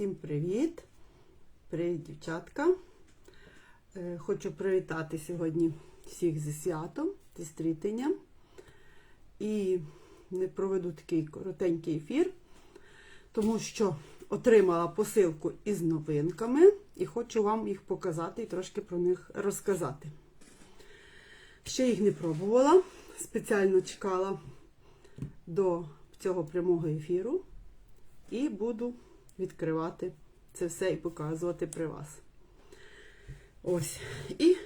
Всім привіт! Привіт, дівчатка! Е, Хочу привітати сьогодні всіх зі святом, зі стрітенням. І не проведу такий коротенький ефір, тому що отримала посилку із новинками і хочу вам їх показати і трошки про них розказати. Ще їх не пробувала, спеціально чекала до цього прямого ефіру і буду відкривати це все і показувати при вас. Ось. І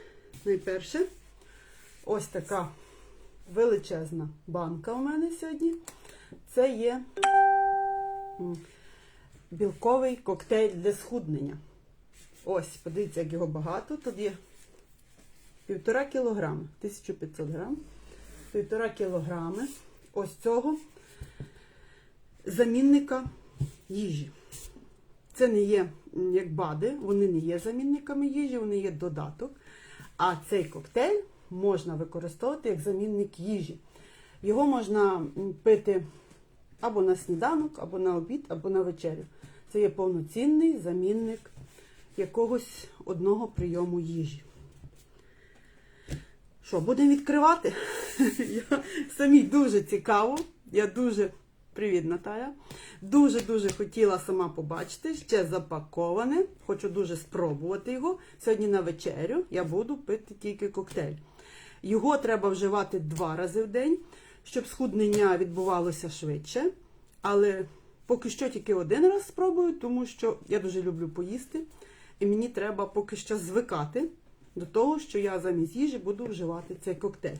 найперше, ось така величезна банка у мене сьогодні. Це є білковий коктейль для схуднення. Ось, подивіться, як його багато. Тут є півтора кілограми, 1500 грам, півтора кілограми ось цього замінника їжі. Це не є як БАДи, вони не є замінниками їжі, вони є додаток. А цей коктейль можна використовувати як замінник їжі. Його можна пити або на сніданок, або на обід, або на вечерю. Це є повноцінний замінник якогось одного прийому їжі. Що, будемо відкривати? Я, самі дуже цікаво. Я дуже. Привіт, Наталя. Дуже-дуже хотіла сама побачити, ще запаковане. Хочу дуже спробувати його. Сьогодні на вечерю я буду пити тільки коктейль. Його треба вживати два рази в день, щоб схуднення відбувалося швидше. Але поки що тільки один раз спробую, тому що я дуже люблю поїсти. І мені треба поки що звикати до того, що я замість їжі буду вживати цей коктейль.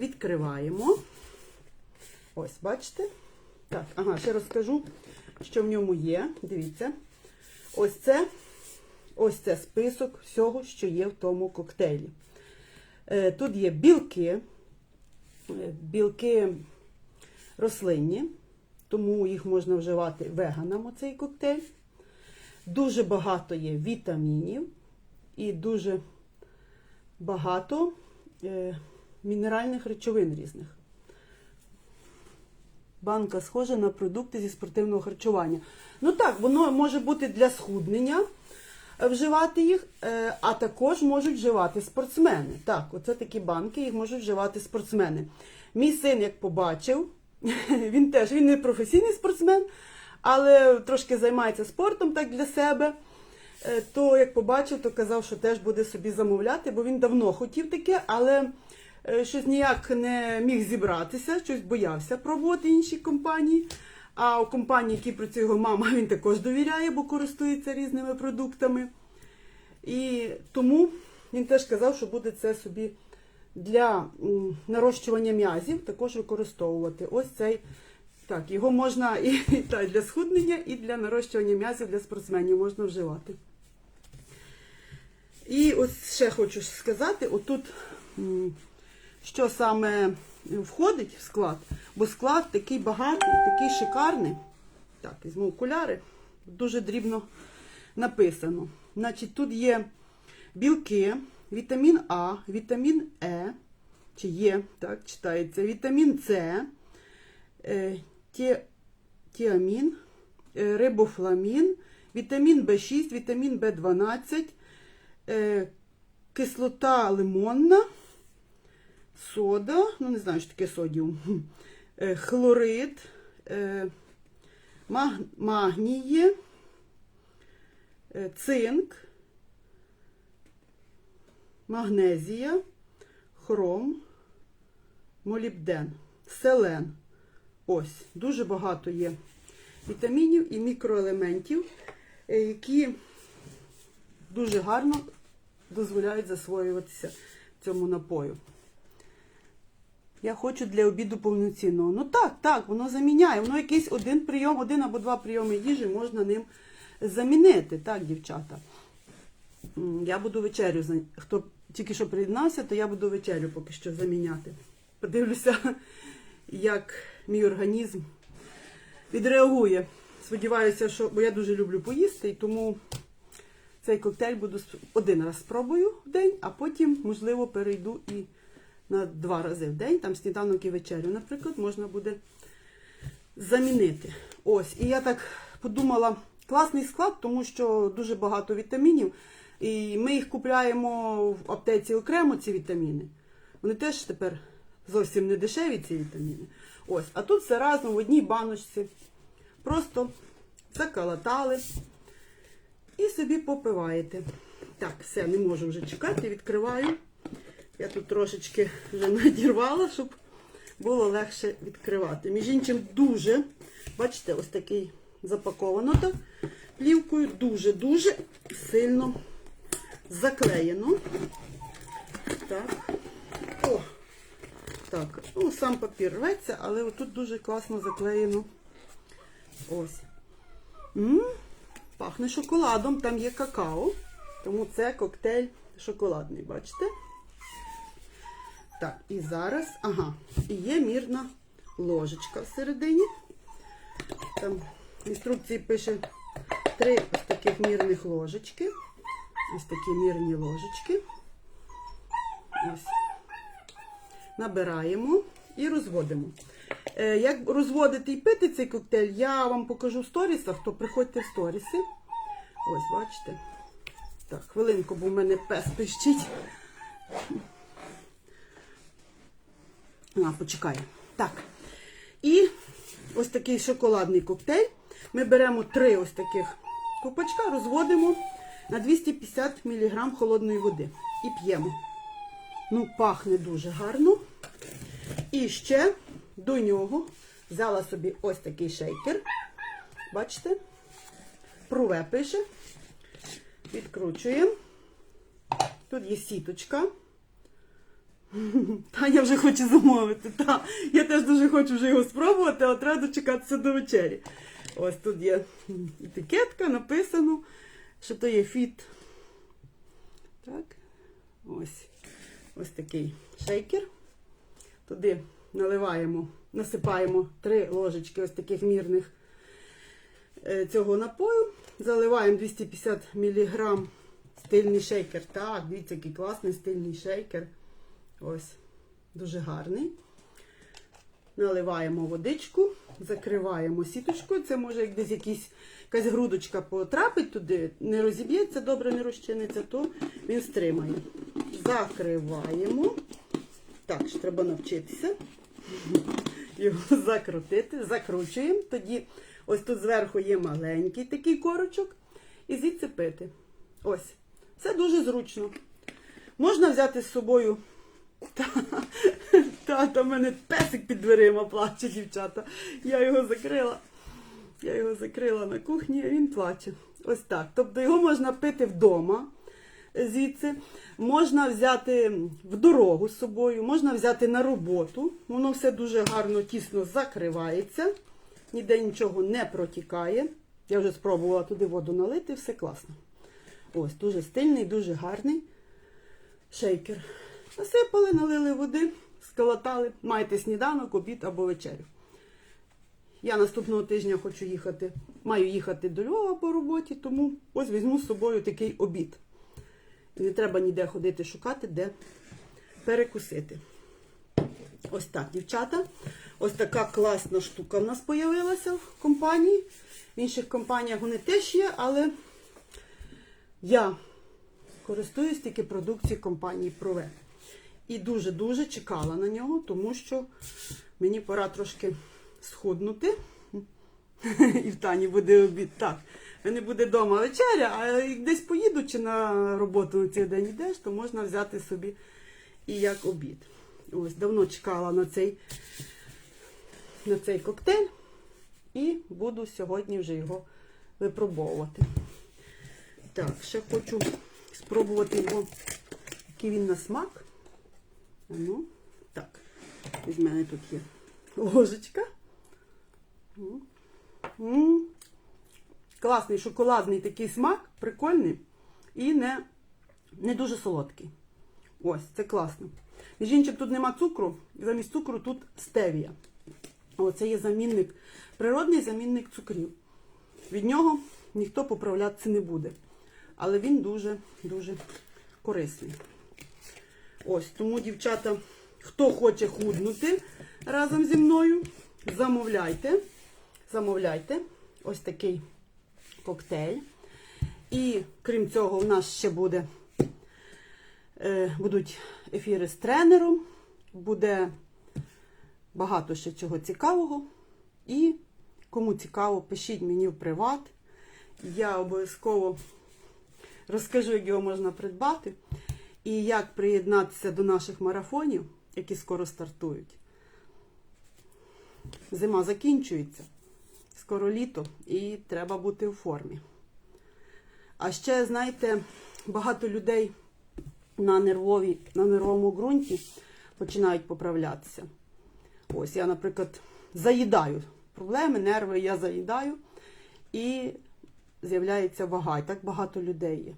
Відкриваємо. Ось, бачите? Так, ага, ще розкажу, що в ньому є. Дивіться. Ось це, ось це список всього, що є в тому коктейлі. Е, Тут є білки, е, білки рослинні, тому їх можна вживати веганам оцей коктейль. Дуже багато є вітамінів і дуже багато е, мінеральних речовин різних. Банка схожа на продукти зі спортивного харчування. Ну так, воно може бути для схуднення е, вживати їх, е, а також можуть вживати спортсмени. Так, оце такі банки, їх можуть вживати спортсмени. Мій син, як побачив, він теж він не професійний спортсмен, але трошки займається спортом так для себе. Е, То як побачив, то казав, що теж буде собі замовляти, бо він давно хотів таке, але щось ніяк не міг зібратися, щось боявся пробувати інші компанії. А у компанії, які працює його мама, він також довіряє, бо користується різними продуктами. І тому він теж казав, що буде це собі для нарощування м'язів також використовувати. Ось цей. Так, його можна і, так, для схуднення, і для нарощування м'язів для спортсменів можна вживати. І ось ще хочу сказати: отут, що саме входить в склад, бо склад такий багатий, такий шикарний. Так, візьму окуляри, дуже дрібно написано. Значить, тут є білки, вітамін А, вітамін Е, чи Є, так, читається, вітамін С, е, ті- тіамін, е, рибофламін, вітамін В6, вітамін В12, е, кислота лимонна, сода, ну не знаю, що таке содіум, е, хлорид, е, маг- магній, є, е, цинк, магнезія, хром, молібден, селен. Ось, дуже багато є вітамінів і мікроелементів, які дуже гарно дозволяють засвоюватися цьому напою. Я хочу для обіду повноцінного. Ну так, так, воно заміняє. Воно якийсь один прийом, один або два прийоми їжі можна ним замінити. Так, дівчата. Я буду вечерю. Хто тільки що приєднався, то я буду вечерю поки що заміняти. Подивлюся, як мій організм відреагує. Сподіваюся, що бо я дуже люблю поїсти, і тому цей коктейль буду один раз спробую в день, а потім, можливо, перейду і на два рази в день, там сніданок і вечерю, наприклад, можна буде замінити. Ось, і я так подумала, Класний склад, тому що дуже багато вітамінів. І ми їх купляємо в аптеці окремо, ці вітаміни. Вони теж тепер зовсім не дешеві, ці вітаміни. Ось, а тут все разом в одній баночці. Просто заколотали і собі попиваєте. Так, все, не можу вже чекати, відкриваю. Я тут трошечки вже надірвала, щоб було легше відкривати. Між іншим, дуже, бачите, ось такий запаковано так плівкою, дуже-дуже сильно заклеєно. Так. О! Так, ну сам папір рветься, але отут дуже класно заклеєно. Ось. М-м, пахне шоколадом, там є какао. Тому це коктейль шоколадний, бачите? Так, і зараз, ага, і є мірна ложечка всередині. Там в інструкції пише три ось таких мірних ложечки. Ось такі мірні ложечки. Ось. Набираємо і розводимо. Е, Як розводити і пити цей коктейль, я вам покажу в сторісах, то приходьте в сторіси. Ось, бачите. Так, хвилинку, бо в мене пес пищить. А, почекай. Так. І ось такий шоколадний коктейль. Ми беремо три ось таких копачка, розводимо на 250 мг холодної води і п'ємо. Ну, пахне дуже гарно. І ще до нього взяла собі ось такий шейкер. Бачите? Пруве пише. Відкручуємо. Тут є сіточка. Таня вже хоче замовити. Та, я теж дуже хочу вже його спробувати, але треба дочекатися до вечері. Ось тут є етикетка, написано, що то є фіт. Так. Ось. Ось такий шейкер. Туди наливаємо, насипаємо три ложечки ось таких мірних е, цього напою. Заливаємо 250 мг стильний шейкер. Так, дивіться, який класний стильний шейкер. Ось, дуже гарний. Наливаємо водичку, закриваємо сіточкою. Це може як десь якісь, якась грудочка потрапить туди, не розіб'ється, добре не розчиниться, то він стримає. Закриваємо. Так, ще треба навчитися його закрутити, закручуємо. Тоді ось тут зверху є маленький такий корочок. І звідси пити. Ось. Це дуже зручно. Можна взяти з собою. Та, та, в мене песик під дверима плаче, дівчата. Я його закрила. Я його закрила на кухні, а він плаче. Ось так. Тобто його можна пити вдома звідси, можна взяти в дорогу з собою, можна взяти на роботу. Воно все дуже гарно, тісно закривається, ніде нічого не протікає. Я вже спробувала туди воду налити, все класно. Ось, дуже стильний, дуже гарний шейкер. Насипали, налили води, сколотали, маєте сніданок, обід або вечерю. Я наступного тижня хочу їхати, маю їхати до Львова по роботі, тому ось візьму з собою такий обід. І не треба ніде ходити шукати, де перекусити. Ось так, дівчата. Ось така класна штука в нас з'явилася в компанії. В інших компаніях вони теж є, але я користуюсь тільки продукцією компанії Прове. І дуже-дуже чекала на нього, тому що мені пора трошки схуднути. І в Тані буде обід. Так, не буде вдома вечеря, а десь поїду чи на роботу на цей день йдеш, то можна взяти собі і як обід. Ось, давно чекала на цей, на цей коктейль і буду сьогодні вже його випробовувати. Так, ще хочу спробувати його, який він на смак. А Ну, так, із мене тут є ложечка. Класний шоколадний такий смак, прикольний і не, не дуже солодкий. Ось, це класно. Між іншим, тут нема цукру, замість цукру тут стевія. Оце є замінник, природний замінник цукрів. Від нього ніхто поправлятися не буде. Але він дуже-дуже корисний. Ось, тому, дівчата, хто хоче худнути разом зі мною, замовляйте. Замовляйте ось такий коктейль. І крім цього, у нас ще буде, е, будуть ефіри з тренером, буде багато ще чого цікавого. І кому цікаво, пишіть мені в приват. Я обов'язково розкажу, як його можна придбати, і як приєднатися до наших марафонів, які скоро стартують. Зима закінчується, скоро літо, і треба бути у формі. А ще, знаєте, багато людей на, нервовій, на нервовому ґрунті починають поправлятися. Ось я, наприклад, заїдаю проблеми, нерви, я заїдаю, і з'являється вага. І так багато людей є.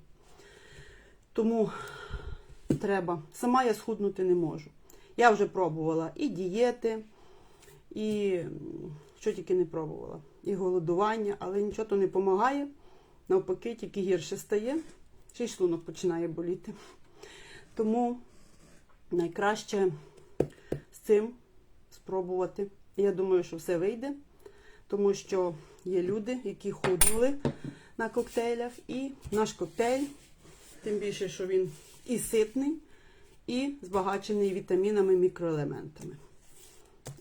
Тому треба. Сама я схуднути не можу. Я вже пробувала і дієти, і що тільки не пробувала, і голодування, але нічого то не допомагає. Навпаки, тільки гірше стає, ще й шлунок починає боліти. Тому найкраще з цим спробувати. Я думаю, що все вийде, тому що є люди, які худнули на коктейлях, і наш коктейль, тим більше, що він і ситний, і збагачений вітамінами, мікроелементами.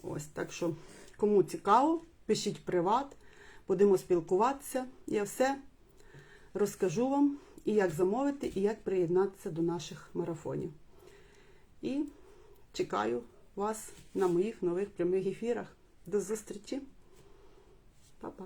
Ось так що, кому цікаво, пишіть приват, будемо спілкуватися. Я все розкажу вам і як замовити, і як приєднатися до наших марафонів. І чекаю вас на моїх нових прямих ефірах. До зустрічі. Па-па.